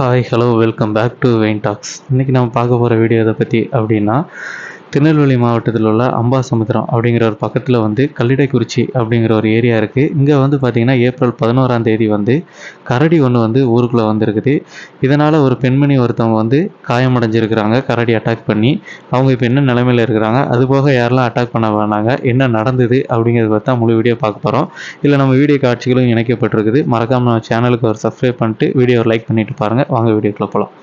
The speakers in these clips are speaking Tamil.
Hi hello welcome back to vein talks இன்றைக்கி நம்ம பார்க்க போகிற வீடியோ இதை பற்றி அப்படின்னா திருநெல்வேலி மாவட்டத்தில் உள்ள அம்பாசமுத்திரம் அப்படிங்கிற ஒரு பக்கத்தில் வந்து கல்லிடைக்குறிச்சி அப்படிங்கிற ஒரு ஏரியா இருக்குது இங்கே வந்து பார்த்திங்கன்னா ஏப்ரல் பதினோராம் தேதி வந்து கரடி ஒன்று வந்து ஊருக்குள்ளே வந்திருக்குது. இதனால் ஒரு பெண்மணி ஒருத்தவங்க வந்து காயமடைஞ்சிருக்கிறாங்க கரடி அட்டாக் பண்ணி. அவங்க இப்போ என்ன நிலைமையில் இருக்கிறாங்க? அது போக யாரெல்லாம் அட்டாக் பண்ண வேணாங்க? என்ன நடந்தது? அப்படிங்கிறத பார்த்தா முழு வீடியோ பார்க்க போகிறோம் இல்லை நம்ம வீடியோ காட்சிகளும் இணைக்கப்பட்டிருக்குது. மறக்காமல் நம்ம சேனலுக்கு ஒரு சப்ஸ்கிரைப் பண்ணிட்டு வீடியோ லைக் பண்ணிட்டு பாருங்கள் வாங்க வீடியோக்குள்ளே போகலாம்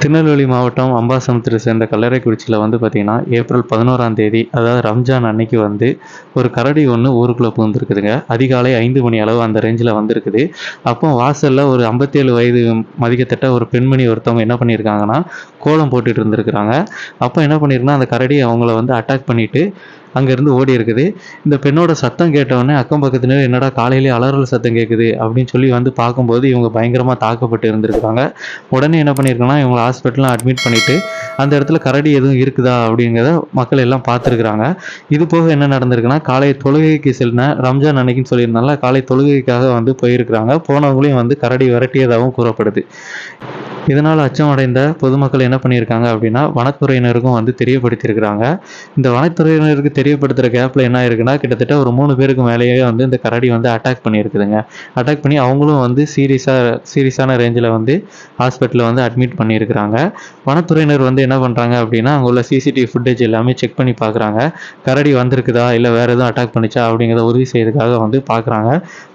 திருநெல்வேலி மாவட்டம் அம்பாசமுத்திரை சேர்ந்த கல்லறைக்குறிச்சியில் வந்து பார்த்திங்கன்னா ஏப்ரல் பதினோராம் தேதி அதாவது ரம்ஜான் அன்னைக்கு வந்து ஒரு கரடி ஒன்று ஊருக்குள்ளே புகுந்துருக்குதுங்க அதிகாலை ஐந்து மணி அளவு அந்த ரேஞ்சில் வந்திருக்குது. அப்போ வாசலில் ஒரு ஐம்பத்தேழு வயது மதிக்கத்தட்ட ஒரு பெண்மணி ஒருத்தவங்க என்ன பண்ணியிருக்காங்கன்னா கோலம் போட்டுட்டு இருந்திருக்கிறாங்க. அப்போ என்ன பண்ணியிருக்குன்னா அந்த கரடி அவங்கள வந்து அட்டாக் பண்ணிவிட்டு அங்கேருந்து ஓடி இருக்குது. இந்த பெண்ணோட சத்தம் கேட்டவுடனே அக்கம் பக்கத்துலேயே என்னடா காலையிலே அலறல் சத்தம் கேட்குது அப்படின்னு சொல்லி வந்து பார்க்கும்போது இவங்க பயங்கரமாக தாக்கப்பட்டு இருந்திருக்காங்க. உடனே என்ன பண்ணியிருக்காங்கன்னா இவங்களை ஹாஸ்பிட்டலில் அட்மிட் பண்ணிவிட்டு அந்த இடத்துல கரடி எதுவும் இருக்குதா அப்படிங்கிறத மக்கள் எல்லாம் பார்த்துருக்குறாங்க. இது போக என்ன நடந்திருக்குன்னா காலை தொழுகைக்கு செல்லின ரம்ஜான் அன்னைக்குன்னு சொல்லியிருந்தால காலை தொழுகைக்காக வந்து போயிருக்கிறாங்க. போனவங்களையும் வந்து கரடி விரட்டியதாகவும் கூறப்படுது. இதனால் அச்சம் அடைந்த பொதுமக்கள் என்ன பண்ணியிருக்காங்க அப்படின்னா வனத்துறையினருக்கும் வந்து தெரியப்படுத்தியிருக்கிறாங்க. இந்த வனத்துறையினருக்கு தெரியப்படுத்துகிற கேப்பில் என்ன இருக்குன்னா கிட்டத்தட்ட ஒரு மூணு பேருக்கு மேலேயே வந்து இந்த கரடி வந்து அட்டாக் பண்ணியிருக்குதுங்க. அட்டாக் பண்ணி அவங்களும் வந்து சீரியஸாக சீரியஸான ரேஞ்சில் வந்து ஹாஸ்பிட்டலில் வந்து அட்மிட் பண்ணியிருக்கிறாங்க. வனத்துறையினர் வந்து என்ன பண்ணுறாங்க அப்படின்னா அங்கே உள்ள சிசிடிவி ஃபுட்டேஜ் எல்லாமே செக் பண்ணி பார்க்குறாங்க. கரடி வந்திருக்குதா? இல்லை வேறு எதுவும் அட்டாக் பண்ணிச்சா? அப்படிங்கிறத உறுதி செய்யறதுக்காக வந்து பார்க்குறாங்க.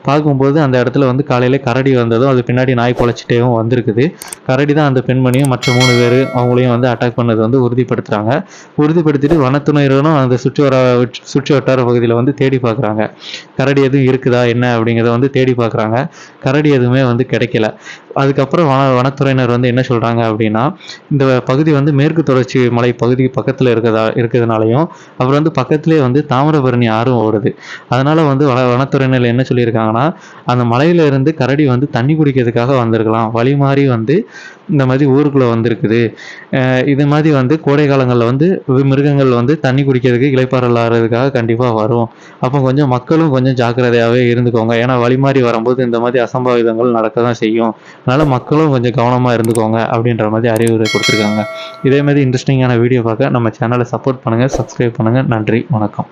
பார்க்கும்போது அந்த இடத்துல வந்து காலையில் கரடி வந்ததும் அது பின்னாடி நாய் குலைச்சிட்டேவும் வந்திருக்குது. கரடி தான் அந்த பெண்மணியும் மற்ற மூணு பேர் அவங்களையும் வந்து அட்டாக் பண்ணது வந்து உறுதிப்படுத்துகிறாங்க உறுதிப்படுத்திட்டு வனத்துறையினரும் அந்த சுற்று வர சுற்று வட்டார பகுதியில் வந்து தேடி பார்க்குறாங்க கரடி எதுவும் இருக்குதா என்ன அப்படிங்கிறத வந்து தேடி பார்க்குறாங்க கரடி எதுவுமே வந்து கிடைக்கல. அதுக்கப்புறம் வன வனத்துறையினர் வந்து என்ன சொல்கிறாங்க அப்படின்னா இந்த பகுதி வந்து மேற்கு தொடர்ச்சி மலை பகுதி பக்கத்தில் இருக்கிறதா இருக்கிறதுனாலையும் அப்புறம் வந்து பக்கத்துலேயே வந்து தாமிரபரணி ஆறும் ஓடுது. அதனால் வந்து வன வனத்துறையினர் என்ன சொல்லியிருக்காங்கன்னா அந்த மலையில இருந்து கரடி வந்து தண்ணி குடிக்கிறதுக்காக வந்திருக்கலாம். வழி மாறி வந்து இந்த மாதிரி ஊருக்குள்ளே வந்திருக்குது. இது மாதிரி வந்து கோடை காலங்களில் வந்து மிருகங்கள் வந்து தண்ணி குடிக்கிறதுக்கு இலைப்பாறல் ஆகிறதுக்காக கண்டிப்பாக வரும். அப்போ கொஞ்சம் மக்களும் கொஞ்சம் ஜாக்கிரதையாகவே இருந்துக்கோங்க. ஏன்னா வழி மாறி வரும்போது இந்த மாதிரி அசம்பாவிதங்கள் நடக்க தான் செய்யும். அதனால் மக்களும் கொஞ்சம் கவனமாக இருந்துக்கோங்க அப்படின்ற மாதிரி அறிவுரை கொடுத்துருக்காங்க. இதே மாதிரி இன்ட்ரெஸ்டிங்கான வீடியோ பார்க்க நம்ம சேனலை சப்போர்ட் பண்ணுங்கள் சப்ஸ்கிரைப் பண்ணுங்கள் நன்றி வணக்கம்.